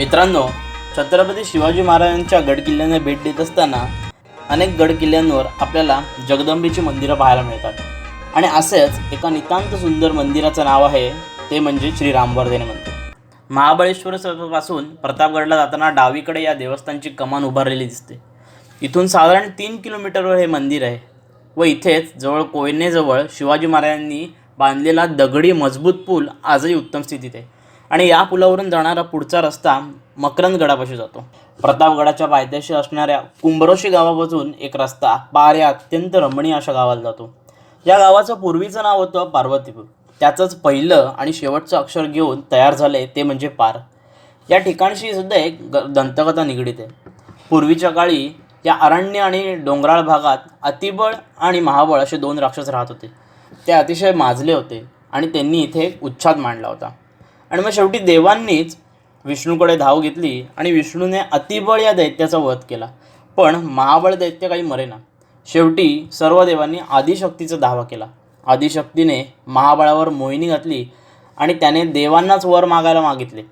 मित्रांनो छत्रपती शिवाजी महाराजांच्या गडकिल्ल्यांना भेट देत असताना अनेक गडकिल्ल्यांवर आपल्याला जगदंबेची मंदिरं पाहायला मिळतात. आणि असेच एका नितांत सुंदर मंदिराचं नाव आहे ते म्हणजे श्री रामवर्धने मंदिर. महाबळेश्वर पासून प्रतापगडला जाताना डावीकडे या देवस्थानची कमान उभारलेली दिसते. इथून साधारण तीन किलोमीटरवर हे मंदिर आहे व इथेच जवळ कोयनेजवळ शिवाजी महाराजांनी बांधलेला दगडी मजबूत पूल आजही उत्तम स्थितीत आहे. आणि या पुलावरून जाणारा पुढचा रस्ता मकरंदगडापाशी जातो. प्रतापगडाच्या पायथ्याशी असणाऱ्या कुंभरोशी गावापासून एक रस्ता पार या अत्यंत रमणीय अशा गावाला जातो. या गावाचं पूर्वीचं नाव होतं पार्वतीपूर. त्याचंच पहिलं आणि शेवटचं अक्षर घेऊन तयार झाले ते म्हणजे पार. या ठिकाणशी सुद्धा एक ग दंतकथा निगडीत आहे. पूर्वीच्या काळी या अरण्य आणि डोंगराळ भागात अतिबळ आणि महाबळ असे दोन राक्षस राहत होते. ते अतिशय माजले होते आणि त्यांनी इथे एक उच्छाद मांडला होता. आणि मग शेवटी देवांनीच विष्णूकडे धाव घेतली आणि विष्णूने अतिबळ या दैत्याचा वध केला. पण महाबळ दैत्य काही मरेना. शेवटी सर्व देवांनी आदिशक्तीचा धावा केला. आदिशक्तीने महाबळावर मोहिनी घातली आणि त्याने देवांनाच वर मागायला मागितले.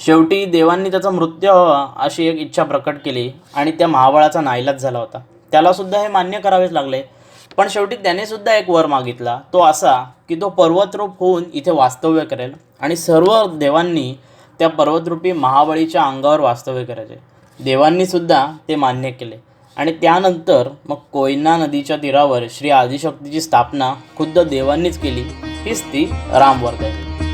शेवटी देवांनी त्याचा मृत्यू हवा अशी एक इच्छा प्रकट केली आणि त्या महाबळाचा नाईलाज झाला होता. त्यालासुद्धा हे मान्य करावेच लागले. पण शेवटी त्याने सुद्धा एक वर मागितला तो असा की तो पर्वतरूप होऊन इथे वास्तव्य करेल आणि सर्व देवांनी त्या पर्वतरूपी महाबळीच्या अंगावर वास्तव्य करायचे. देवांनी सुद्धा ते मान्य केले. आणि त्यानंतर मग कोयना नदीच्या तीरावर श्री आदिशक्तीची स्थापना खुद्द देवांनीच केली हीच ती रामवर्गाची आहे.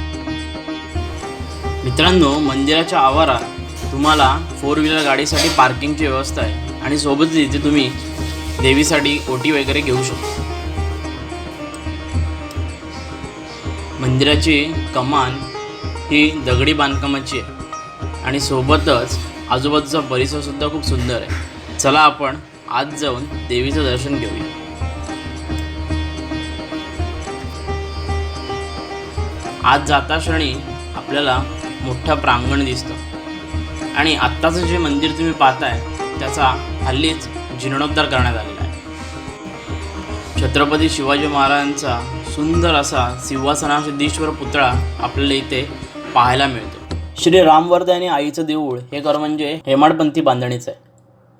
मित्रांनो मंदिराच्या आवारात तुम्हाला फोर व्हीलर गाडीसाठी पार्किंगची व्यवस्था आहे. आणि सोबतच इथे तुम्ही देवीसाठी ओटी वगैरे घेऊ शकतो. मंदिराची कमान ही दगडी बांधकामाची आहे. आणि सोबतच आजूबाजूचा परिसर सुद्धा खूप सुंदर आहे. चला आपण आज जाऊन देवीचं दर्शन घेऊया. आज जाता क्षणी आपल्याला मोठं प्रांगण दिसतं. आणि आत्ताचं जे मंदिर तुम्ही पाहताय त्याचा हल्लीच जीर्णोद्धार करण्यात आलेला आहे. छत्रपती शिवाजी महाराजांचा सुंदर असा सिंहासनाधीश्वर पुतळा आपल्याला इथे पाहायला मिळतो. श्री रामवर्ध आणि आईचं देऊळ हे घर म्हणजे हेमाडपंथी बांधणीचं आहे.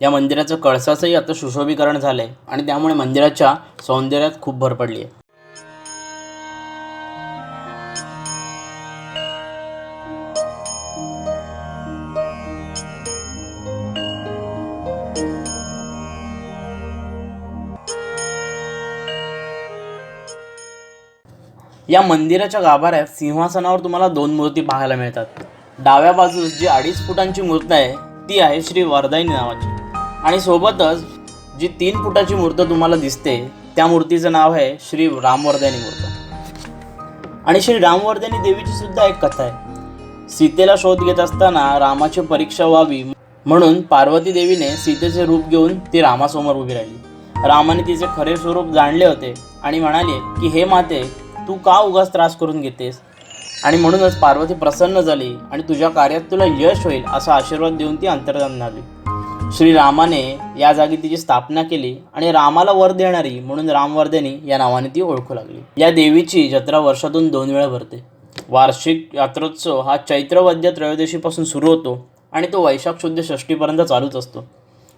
या मंदिराचं कळसाचंही आता सुशोभीकरण झालं आहे आणि त्यामुळे मंदिराच्या सौंदर्यात खूप भर पडली आहे. या मंदिराच्या गाभाऱ्यात सिंहासनावर तुम्हाला दोन मूर्ती पाहायला मिळतात. डाव्या बाजूस जी अडीच फुटांची मूर्त आहे ती आहे श्री वरदायनी नावाची. आणि सोबतच जी तीन फुटाची मूर्त तुम्हाला दिसते त्या मूर्तीचं नाव आहे श्री रामवर्धनी मूर्त. आणि श्री रामवर्धनी देवीची सुद्धा एक कथा आहे. सीतेला शोध घेत असताना रामाची परीक्षा व्हावी म्हणून पार्वती देवीने सीतेचे रूप घेऊन ती रामासमोर उभी राहिली. रामाने तिचे खरे स्वरूप जाणले होते आणि म्हणाले की हे माते तू का उगाच त्रास करून घेतेस? आणि म्हणूनच पार्वती प्रसन्न झाली आणि तुझ्या कार्यात तुला यश होईल असा आशीर्वाद देऊन ती अंतर्धान झाली. श्रीरामाने या जागी तिची स्थापना केली आणि रामाला वर देणारी म्हणून रामवर्धनी या नावाने ती ओळखू लागली. या देवीची जत्रा वर्षातून दोन वेळा भरते. वार्षिक यात्रोत्सव हा चैत्रवद्य त्रयोदशीपासून सुरू होतो आणि तो वैशाख शुद्ध षष्टीपर्यंत चालूच असतो.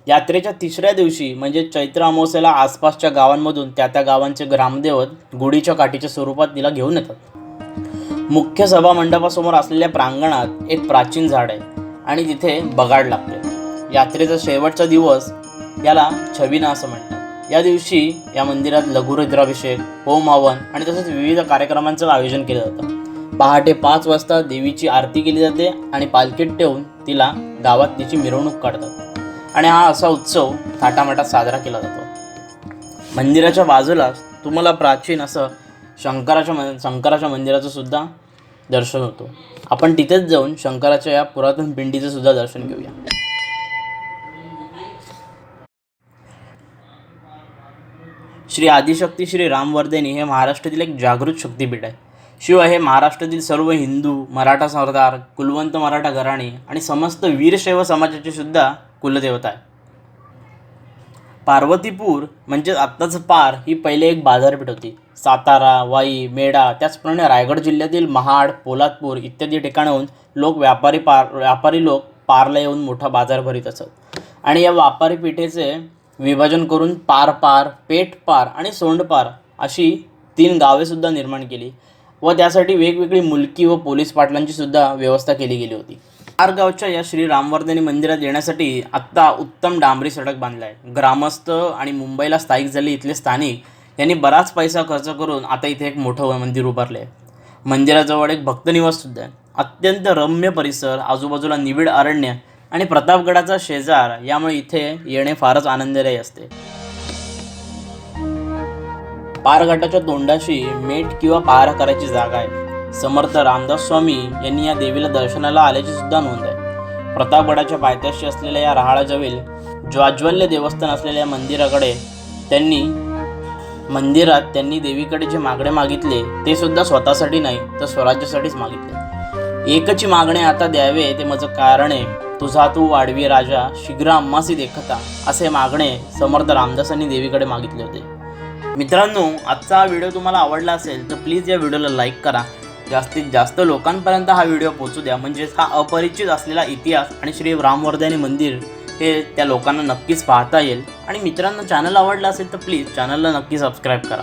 यात्रेच्या तिसऱ्या दिवशी म्हणजे चैत्र अमावस्येला आसपासच्या गावांमधून त्या त्या गावांचे ग्रामदेवत गुढीच्या काठीच्या स्वरूपात तिला घेऊन येतात. मुख्य सभा मंडपासमोर असलेल्या प्रांगणात एक प्राचीन झाड आहे आणि तिथे बगाड लागते. यात्रेचा शेवटचा दिवस याला छबिना असं म्हणतात. या दिवशी या मंदिरात लघुरुद्राभिषेक होम हवन आणि तसेच विविध कार्यक्रमांचं आयोजन केलं जातं. पहाटे पाच वाजता देवीची आरती केली जाते आणि पालखीत ठेवून तिला गावात तिची मिरवणूक काढतात. आणि हा असा उत्सव थाटामाटात साजरा केला जातो. मंदिराच्या बाजूला तुम्हाला प्राचीन असं शंकराच्या मन शंकराच्या मंदिराचं सुद्धा दर्शन होतो. आपण तिथेच जाऊन शंकराच्या या पुरातन पिंडीचं सुद्धा दर्शन घेऊया. श्री आदिशक्ती श्री रामवर्धनी हे महाराष्ट्रातील एक जागृत शक्तीपीठ आहे. शिवाय हे महाराष्ट्रातील सर्व हिंदू मराठा सरदार कुलवंत मराठा घराणे आणि समस्त वीरशैव समाजाचे सुद्धा कुलदेवता आहे. पार्वतीपूर म्हणजेच आत्ताचं पार ही पहिले एक बाजारपेठ होती. सातारा वाई मेढा त्याचप्रमाणे रायगड जिल्ह्यातील महाड पोलादपूर इत्यादी ठिकाणाहून लोक व्यापारी पार व्यापारी लोक पारला येऊन मोठा बाजार भरीत असत. आणि या व्यापारी पेठेचे विभाजन करून पार पार पेठ पार आणि सोंडपार अशी तीन गावेसुद्धा निर्माण केली व त्यासाठी वेगवेगळी मुलकी व पोलीस पाटलांची सुद्धा व्यवस्था केली गेली होती. आरगावच्या या श्री रामवर्धनी मंदिरात येण्यासाठी आत्ता उत्तम डांबरी सडक बांधला आहे ग्रामस्थ आणि मुंबईला स्थायिक झाले इथले स्थानिक यांनी बराच पैसा खर्च करून आता इथे एक मोठं मंदिर उभारले आहे मंदिराजवळ एक भक्तनिवाससुद्धा आहे. अत्यंत रम्य परिसर आजूबाजूला निबिड अरण्य आणि प्रतापगडाचा शेजार यामुळे इथे येणे फारच आनंददायी असते. पारघाटाच्या तोंडाशी मेट किंवा पार करायची जागा आहे. समर्थ रामदास स्वामी यांनी या देवीला दर्शनाला आल्याची सुद्धा नोंद आहे. प्रतापगडाच्या पायथ्याशी असलेल्या या राहाळाजवळील ज्वाज्वल्य देवस्थान असलेल्या या मंदिराकडे त्यांनी मंदिरात त्यांनी देवीकडे जे मागणे मागितले ते सुद्धा स्वतःसाठी नाही तर स्वराज्यासाठीच मागितले. एकची मागणे आता द्यावे ते माझं कारण आहे. तुझा तू वाढवी राजा शीघ्र अम्मासी देखता असे मागणे समर्थ रामदासांनी देवीकडे मागितले होते. मित्रांनो आजचा हा व्हिडिओ तुम्हाला आवडला असेल तर प्लीज या व्हिडिओला लाईक करा. जास्तीत जास्त लोकांपर्यंत हा व्हिडिओ पोहोचू द्या. म्हणजेच हा अपरिचित असलेला इतिहास आणि श्री रामवर्धनी मंदिर हे त्या लोकांना नक्कीच पाहता येईल. आणि मित्रांनो चॅनल आवडला असेल तर प्लीज चॅनलला नक्की सबस्क्राईब करा.